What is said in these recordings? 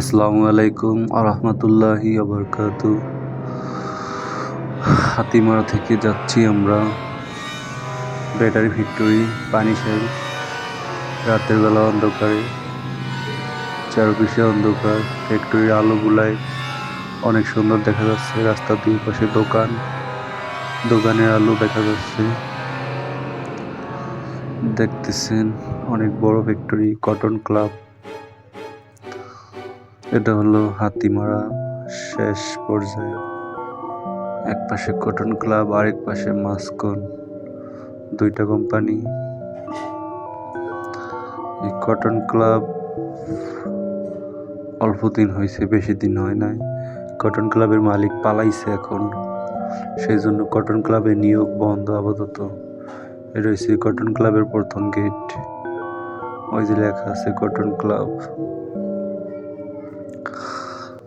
আসসালামু আলাইকুম আরহামতুল্লাহি আবরকাতু হাতিমারা থেকে যাচ্ছি আমরা। ব্যাটারি ফ্যাক্টরি পানিশাল রাতের বেলা অন্ধকারে, চারপাশে অন্ধকার, ফ্যাক্টরির আলোগুলায় অনেক সুন্দর দেখা যাচ্ছে। রাস্তার দুই পাশে দোকান, দোকানের আলো দেখা যাচ্ছে। দেখতেছেন অনেক বড় ফ্যাক্টরি, কটন ক্লাব। এটা হলো হাতিমারা শেষ পর্যায়ে। এক পাশে কটন ক্লাব, আরেক পাশে মাসকন, দুইটা কোম্পানি। এই কটন ক্লাব অল্প দিন হয়েছে, বেশি দিন হয় নাই। কটন ক্লাবের মালিক পালাইছে এখন। সেই জন্য কটন ক্লাবের নিয়োগ বন্ধ আপাতত। হচ্ছে কটন ক্লাবের প্রথম গেট। ওই যে লেখা আছে কটন ক্লাব।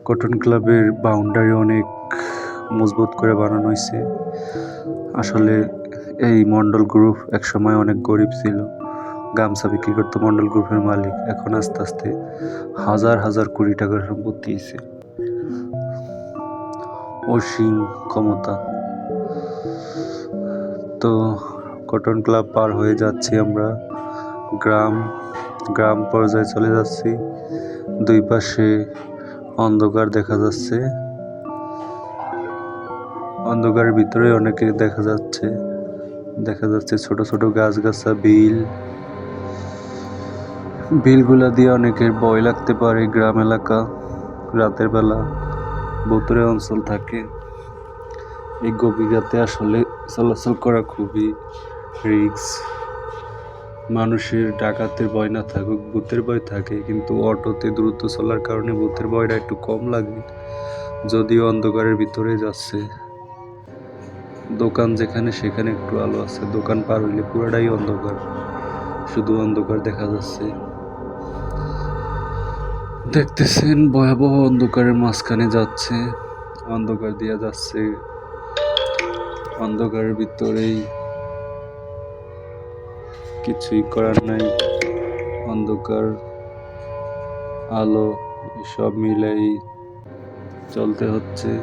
কটন ক্লাবের বাউন্ডারি অনেক মজবুত করে বানানো হয়েছে। আসলে এই মন্ডল গ্রুপ একসময় অনেক গরিব ছিল। গামছা বিক্রি করতো মন্ডল গ্রুপের মালিক। এখন আস্তে আস্তে হাজার হাজার কোটি টাকার সম্পত্তি হয়েছে অসীম ক্ষমতা। তো কটন ক্লাব পার হয়ে যাচ্ছি আমরা। গ্রাম গ্রাম পর্যায়ে চলে যাচ্ছি। দুই পাশে অন্ধকার দেখা যাচ্ছে। অন্ধকারের ভিতরে অনেকে দেখা যাচ্ছে। দেখা যাচ্ছে ছোট ছোট গাছগাছা, বিল। বিলগুলা দিয়ে অনেকের ভয় লাগতে পারে গ্রাম এলাকা, রাতের বেলা ভুতুরে অঞ্চল থাকে। এই গভীর রাতে আসলে চলাচল করা খুবই রিক্স মানুষের ডাকাতের ভয় না থাকুক, ভূতের ভয় থাকে, কিন্তু অটোতে দ্রুত চলার কারণে ভূতের ভয়টা একটু কম লাগে। যদিও অন্ধকারের ভিতরে যাচ্ছে। দোকান যেখানে সেখানে একটু আলো আছে। দোকান পার হইলে পুরাটাই অন্ধকার। শুধু অন্ধকার দেখা যাচ্ছে। দেখতেছেন ভয়াবহ অন্ধকারের মাঝখানে যাচ্ছে। অন্ধকার দিয়া যাচ্ছে। অন্ধকারের ভিতরেই কিছুই করার নাই। অন্ধকার, আলো সব মিলাই চলতে হচ্ছে।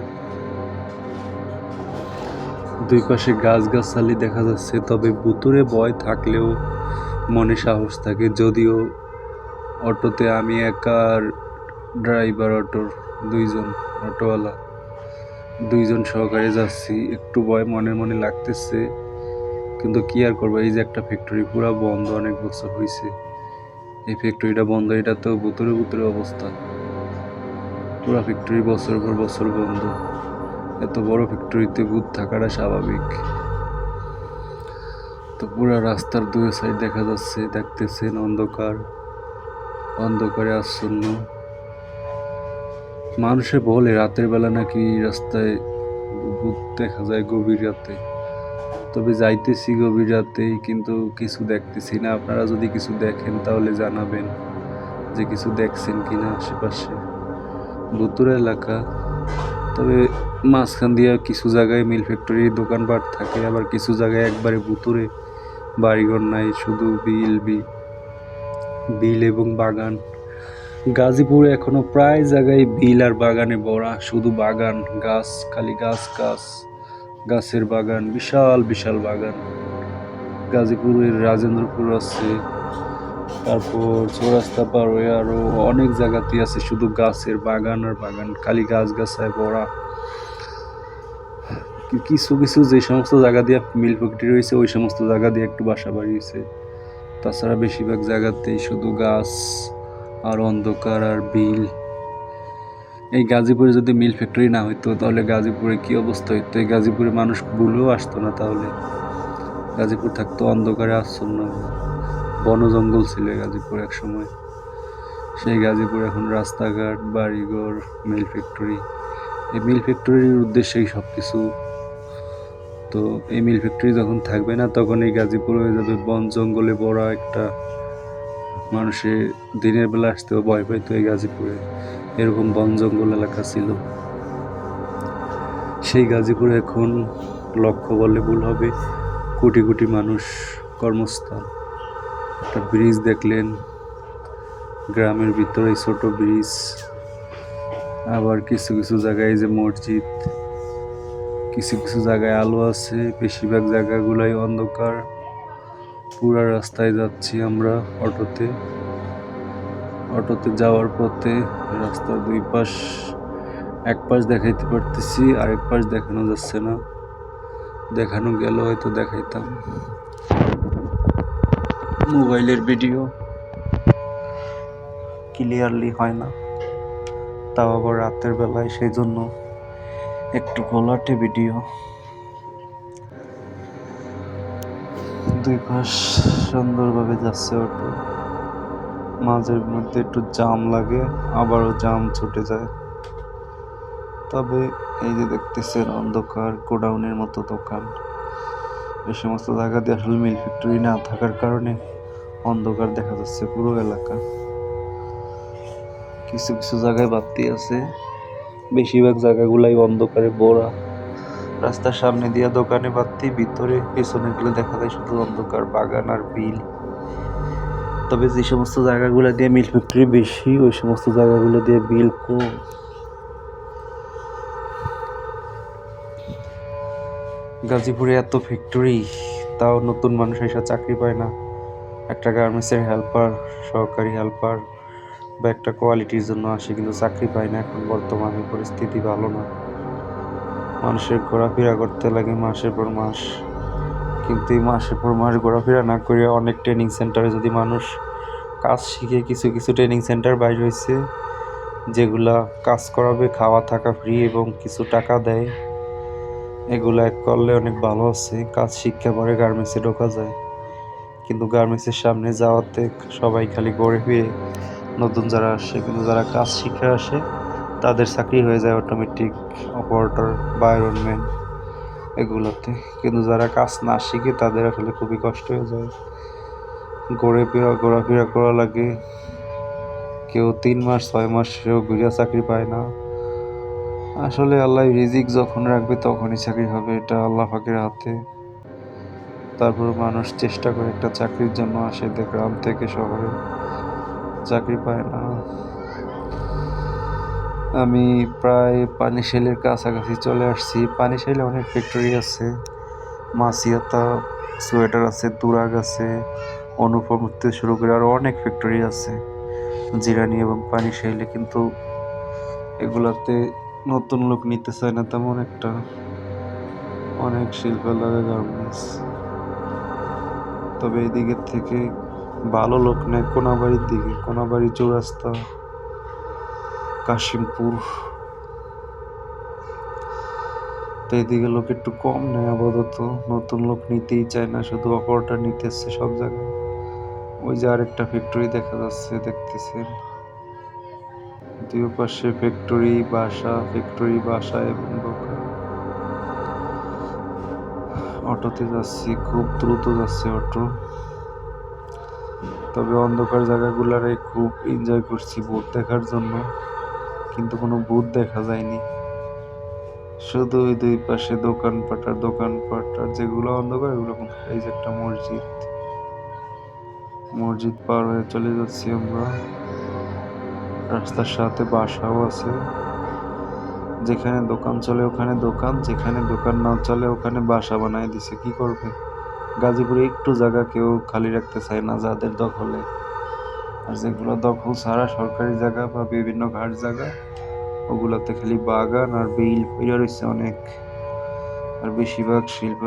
দুই পাশে গাছগাছালি দেখা যাচ্ছে, তবে ভুতুরে ভয় থাকলেও মনে সাহস থাকে। যদিও অটোতে আমি একার ড্রাইভার, অটোর দুইজন অটোওয়ালা, দুইজন সহকারে যাচ্ছি। একটু ভয় মনে মনে লাগতেছে। কিন্তু কি আর করব? এই যে একটা ফ্যাক্টরি পুরো বন্ধ, অনেক বছর হয়েছে এই ফ্যাক্টরিটা বন্ধ, এটা তো ভুতুরে ভুতুরে অবস্থা। পুরো ফ্যাক্টরি বছর পর বছর বন্ধ। এত বড় ফ্যাক্টরিতে ভূত থাকাটা স্বাভাবিক। তো পুরো রাস্তার দুই সাইড দেখা যাচ্ছে, দেখতেছেন অন্ধকার। অন্ধকারে আচ্ছন্ন। মানুষে বলে, রাতের বেলা নাকি রাস্তায় ভূত দেখা যায় গভীর রাতে। তবে যাইতেছি গভীর রাতেই কিন্তু কিছু দেখতেছি না। আপনারা যদি কিছু দেখেন, তাহলে জানাবেন যে কিছু দেখছেন কি না আশেপাশে। ভুতুর এলাকা। তবে মাঝখান দিয়ে কিছু জায়গায় মিল ফ্যাক্টরির দোকানপাট থাকে, আবার কিছু জায়গায় একবারে ভুতুরে বাড়িঘর নাই, শুধু বিল, বি, বিল এবং বাগান। গাজীপুরে এখনও প্রায় জায়গায় বিল আর বাগানে ভরা, শুধু বাগান, গাছ, খালি গাছ গাছ। গাছের বাগান, বিশাল বিশাল বাগান। গাজীপুরের রাজেন্দ্রপুর আছে। তারপর চৌরাস্তা পার হয়ে আরও অনেক জায়গাতেই আছে, শুধু গাছের বাগান আর বাগান, খালি গাছ গাছায় ভরা। কিছু কিছু যে সমস্ত জায়গা দিয়ে মিল ফ্যাক্টরি রয়েছে, ওই সমস্ত জায়গা দিয়ে একটু বাসা বাড়িয়েছে। তাছাড়া বেশিরভাগ জায়গাতেই শুধু গাছ আর অন্ধকার আর বিল। এই গাজীপুরে যদি মিল ফ্যাক্টরি না হইতো, তাহলে গাজীপুরে কি অবস্থা হইতো? এই গাজীপুরে মানুষ ভুলেও আসতো না তাহলে। গাজীপুর থাকতো অন্ধকারে, আচ্ছন্ন। বন জঙ্গল ছিল গাজীপুর এক সময় সেই গাজীপুর এখন রাস্তাঘাট, বাড়িঘর, মিল ফ্যাক্টরি এই মিল ফ্যাক্টরির উদ্দেশ্যেই সব কিছু তো এই মিল ফ্যাক্টরি যখন থাকবে না, তখন এই গাজীপুর হয়ে যাবে বন জঙ্গলে বড় একটা। মানুষের দিনের বেলা আসতেও ভয় পাইতো এই গাজীপুরে। এরকম বন জঙ্গল এলাকা ছিল। সেই গাজীপুর এখন লক্ষ্য বললে ভুল হবে। কোটি কোটি মানুষ কর্মস্থান একটা ব্রিজ দেখলেন। গ্রামের ভিতরে ছোট ব্রিজ। আবার কিছু কিছু জায়গায় যে মসজিদ। কিছু কিছু জায়গায় আলো আছে। বেশিরভাগ জায়গাগুলোই অন্ধকার। পুরা রাস্তায় যাচ্ছি আমরা অটোতে। অটোতে যাওয়ার পথে রাস্তার দুই পাশ, এক পাশ দেখাইতে পারতেছি, আরেক পাশ দেখানো যাচ্ছে না। দেখানো গেল হয়তো দেখাইতাম। মোবাইলের ভিডিও। ক্লিয়ারলি হয় না। তাও আবার রাতের বেলায় সেই জন্য একটু গোলাটে ভিডিও। দুই পাশ সুন্দরভাবে যাচ্ছে অটো। মাঝের মধ্যে একটু জাম লাগে, আবারও জাম ছুটে যায়। তবে এই যে দেখতেছেন অন্ধকার, গোডাউনের মতো দোকান। এই সমস্ত জায়গাতে আসলে মিল ফ্যাক্টরি না থাকার কারণে অন্ধকার দেখা যাচ্ছে পুরো এলাকা। কিছু কিছু জায়গায় বাতি আছে। বেশিরভাগ জায়গাগুলাই অন্ধকারে ভরা। রাস্তার সামনে দিয়া দোকানে বাতি, ভিতরে, পেছনে গেলে দেখা যায় শুধু অন্ধকার বাগান আর বিল। তবে যে সমস্ত জায়গাগুলো দিয়ে মিল ফ্যাক্টরি বেশি, ওই সমস্ত জায়গাগুলো দিয়ে বিল কম। গাজীপুরে এত ফ্যাক্টরি তাও নতুন মানুষ এসে চাকরি পায় না। একটা গার্মেন্টসের হেল্পার সহকারী হেল্পার বা একটা কোয়ালিটির জন্য আসে, কিন্তু চাকরি পায় না। এখন বর্তমানে পরিস্থিতি ভালো না। মানুষের ঘোরাফেরা করতে লাগে মাসের পর মাস। কিন্তু এই মাসের পর মাস ঘোরাফেরা না করে অনেক ট্রেনিং সেন্টারে যদি মানুষ কাজ শিখে কিছু কিছু ট্রেনিং সেন্টার বাইর হয়েছে যেগুলা কাজ করাবে, খাওয়া থাকা ফ্রি এবং কিছু টাকা দেয়, এগুলা এক করলে অনেক ভালো আছে। কাজ শিক্ষা পরে গার্মেন্টসে ঢোকা যায়। কিন্তু গার্মেন্টসের সামনে যাওয়াতে সবাই খালি ঘুরে ফিরে নতুন যারা আসে, কিন্তু যারা কাজ শিখে আসে, তাদের চাকরি হয়ে যায় অটোমেটিক অপারেটর বা এগুলোতে। কিন্তু যারা কাজ না শিখে তাদের আসলে খুবই কষ্ট হয়ে যায়। ঘুরে ফেরা, ঘোরাফেরা করা লাগে। কেউ তিন মাস, ছয় মাস সেও ঘুরিয়া চাকরি পায় না। আসলে আল্লাহ রিজিক যখন রাখবে তখনই চাকরি হবে, এটা আল্লাহ ফাঁকের হাতে। তারপর মানুষ চেষ্টা করে একটা চাকরির জন্য আসে গ্রাম থেকে শহরে চাকরি পায় না। আমি প্রায় পানিশালের কাছাকাছি চলে আসছি। পানিশালে অনেক ফ্যাক্টরি আছে মাসিয়াতা সোয়েটার আছে, তুরাগ আছে, অনুপম থেকে শুরু করে আরও অনেক ফ্যাক্টরি আছে, জিরানি এবং পানিশাইলে। কিন্তু এগুলাতে নতুন লোক নিতে চায় না তেমন একটা। অনেক শিল্প লাগে গার্মেন্টস তবে এদিকের থেকে ভালো লোক নেয় কোনাবাড়ির দিকে, কোনাবাড়ি চৌরাস্তা। কাশিমপুর। তো এদিকে লোক একটু কম নেয় আপাতত। নতুন লোক নিতেই চায় না, শুধু অপারেটর নিতে এসছে সব জায়গায়। ওই যে আরেকটা ফ্যাক্টরি দেখা যাচ্ছে, দেখতেছেন? দুই পাশে ফ্যাক্টরি বাসা ফ্যাক্টরি বাসা এবং দোকান। অটোতে যাচ্ছি, খুব দ্রুত যাচ্ছে অটো। তবে অন্ধকার জায়গাগুলারে খুব এনজয় করছি ভূত দেখার জন্য। কিন্তু কোনো ভূত দেখা যায়নি। শুধু ওই দুই পাশে দোকানপাট আর দোকানপাট আর যেগুলো অন্ধকার কোনো- এই যে একটা মসজিদ। মসজিদ পার হয়ে চলে যাচ্ছি আমরা। রাস্তার সাথে বাসাও আছে। যেখানে দোকান চলে ওখানে দোকান, যেখানে দোকান না চলে ওখানে বাসা বানায় দিছে। কি করবে? গাজীপুরে একটু জায়গা কেউ খালি রাখতে চায় না যাদের দখলে। আর যেগুলো দখল ছাড়া সরকারি জায়গা বা বিভিন্ন ঘাট জায়গা, ওগুলোতে খালি বাগান আর বিল পইরা রয়েছে অনেক। আর বেশিরভাগ শিল্প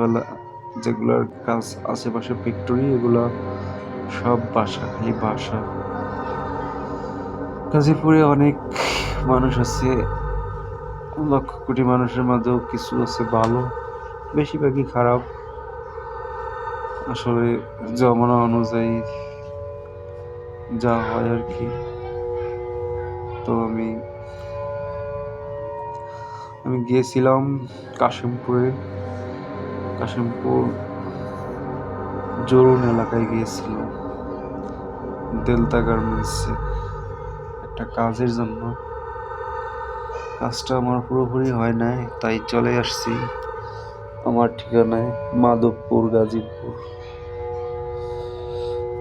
যেগুলোর কাজ আশেপাশে ফ্যাক্টরি এগুলো সব বাসা, খালি বাসা। গাজীপুরে অনেক মানুষ আছে, লক্ষ কোটি মানুষের মাঝেও কিছু আছে ভালো, বেশিরভাগই খারাপ। আসলে জমানা অনুযায়ী যা হয় আর কি। তো আমি আমি গিয়েছিলাম কাশিমপুরে। কাশিমপুর জরুন এলাকায় গিয়েছিলাম। দেলতা গার্মেন্টসে। একটা কাজের জন্য। কাজটা আমার পুরোপুরি হয় নাই, তাই চলে আসছি। আমার ঠিকানায় মাধবপুর, গাজীপুর।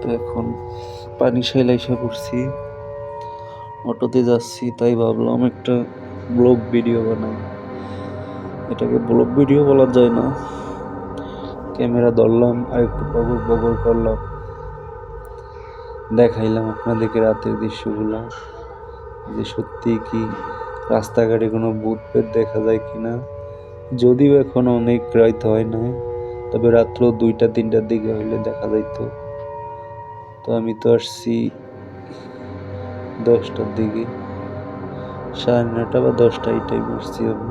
তো এখন পানি সেলাই এসে পড়ছি। অটোতে যাচ্ছি, তাই ভাবলাম একটা ব্লগ ভিডিও বানাই। এটাকে ব্লগ ভিডিও বলা যায় না। ক্যামেরা ধরলাম আর একটু বগর বগর করলাম। দেখাইলাম আপনাদেরকে রাতের দৃশ্যগুলো, যে সত্যি কি রাস্তাঘাটে কোনো ভূত পেট দেখা যায় কি না যদিও এখন অনেক রাত হয় না তবে রাত্র দুইটা, তিনটার দিকে হইলে দেখা যাইতো। তো আমি তো আসছি দশটার দিকে। সাড়ে নটা বা দশটা এই টাইমে আসছি আমি।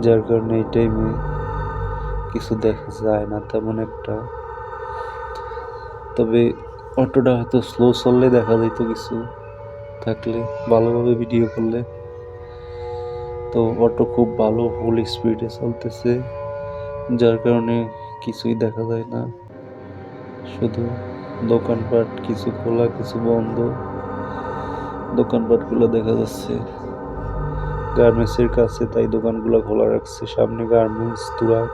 যার কারণে এই টাইমে কিছু দেখা যায় না তেমন একটা। তবে অটোটা হয়তো স্লো চললে দেখা যেত কিছু। থাকলে ভালোভাবে ভিডিও করলে। তো অটো খুব ভালো ফুল স্পিডে চলতেছে। যার কারণে কিছুই দেখা যায় না। শুধু দোকানপাট, কিছু খোলা, কিছু বন্ধ। দোকানপাটগুলো দেখা যাচ্ছে গার্মেন্টসের কাছে, তাই দোকানগুলো খোলা রাখছে। সামনে গার্মেন্টস তুরাক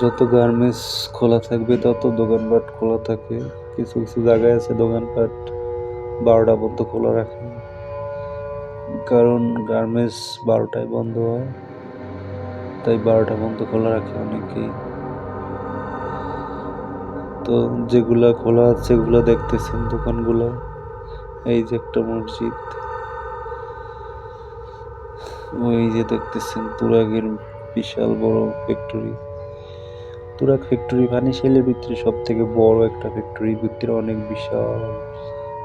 যত গার্মেন্টস খোলা থাকবে, তত দোকানপাট খোলা থাকে। কিছু কিছু জায়গায় আছে দোকানপাট বারোটা পর্যন্ত খোলা রাখে। কারণ গার্মেন্টস বারোটায় বন্ধ হয়, তাই বারোটা পর্যন্ত খোলা রাখে অনেকেই। তো যেগুলা খোলা আছে সেগুলো দেখতেছেন দোকানগুলো। এই যে একটা মসজিদ। ওই যে দেখতেছেন তুরাগের বিশাল বড় ফ্যাক্টরি তুরাগ ফ্যাক্টরি ভানিশালের ভিতরে সব থেকে বড় একটা ফ্যাক্টরি ভিতরে অনেক বিশাল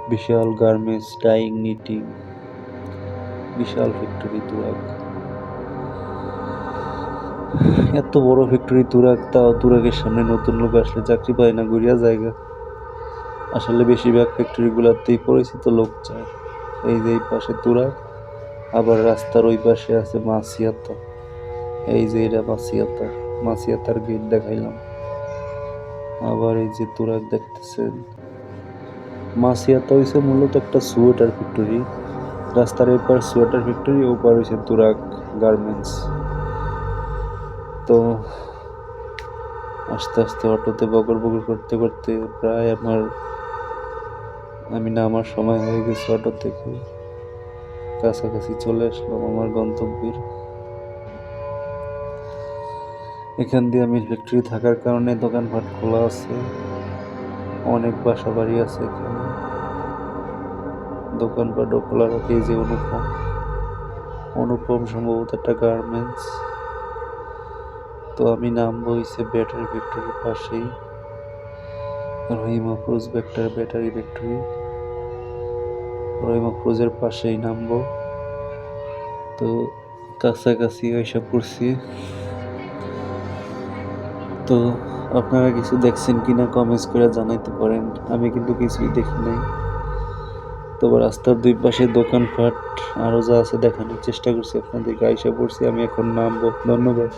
বিশাল গার্মেন্টস ডাইং নিটিং বিশাল ফ্যাক্টরি তুরাগ। এত বড় ফ্যাক্টরি তুরাগ তাও তুরাগের সামনে নতুন লোক আসলে চাকরি পায় না গড়িয়া জায়গা আসলে বেশিরভাগ ফ্যাক্টরিগুলোতেই পরিচিত লোক চায়। এই যে এই পাশে তুরাগ আবার রাস্তার ওই পাশে আছে মাসিয়াতা। এই যে এটা মাসিয়াতা, মাসিয়াতার গেট দেখাইলাম। আবার এই যে তুরাগ দেখতেছেন, মাসিয়াতা হয়েছে মূলত একটা সোয়েটার ফ্যাক্টরি রাস্তার এপার সোয়েটার ফ্যাক্টরি ওপার হয়েছে তুরাগ গার্মেন্টস তো আস্তে আস্তে অটোতে বগর বগর করতে করতে প্রায় আমার, আমি নামার সময় হয়ে গেছে অটো থেকে। কাছাকাছি চলে আসলাম আমার গন্তব্যের। এখান দিয়ে আমি ফ্যাক্টরি থাকার কারণে দোকানপাট খোলা আছে। অনেক বাসা বাড়ি আছে এখানে। দোকানপাটও খোলা রাখে যে অনুপম। অনুপম সম্ভবত একটা গার্মেন্টস তো আমি নামবো হয়েছে ব্যাটারি ফ্যাক্টরির পাশেই। Rahim Afroz battery battery factory Rahim আফরোজের পাশেই নামবো। তো কাছাকাছি ওইসব করছি। তো আপনারা কিছু দেখছেন কিনা কমেন্টস করে জানাইতে পারেন। আমি কিন্তু কিছুই দেখি নাই। তবে রাস্তার দুই পাশে দোকানপাট আরও যা আছে দেখানোর চেষ্টা করছি আপনাদেরকে। আইসা পড়ছি, আমি এখন নামবো। ধন্যবাদ।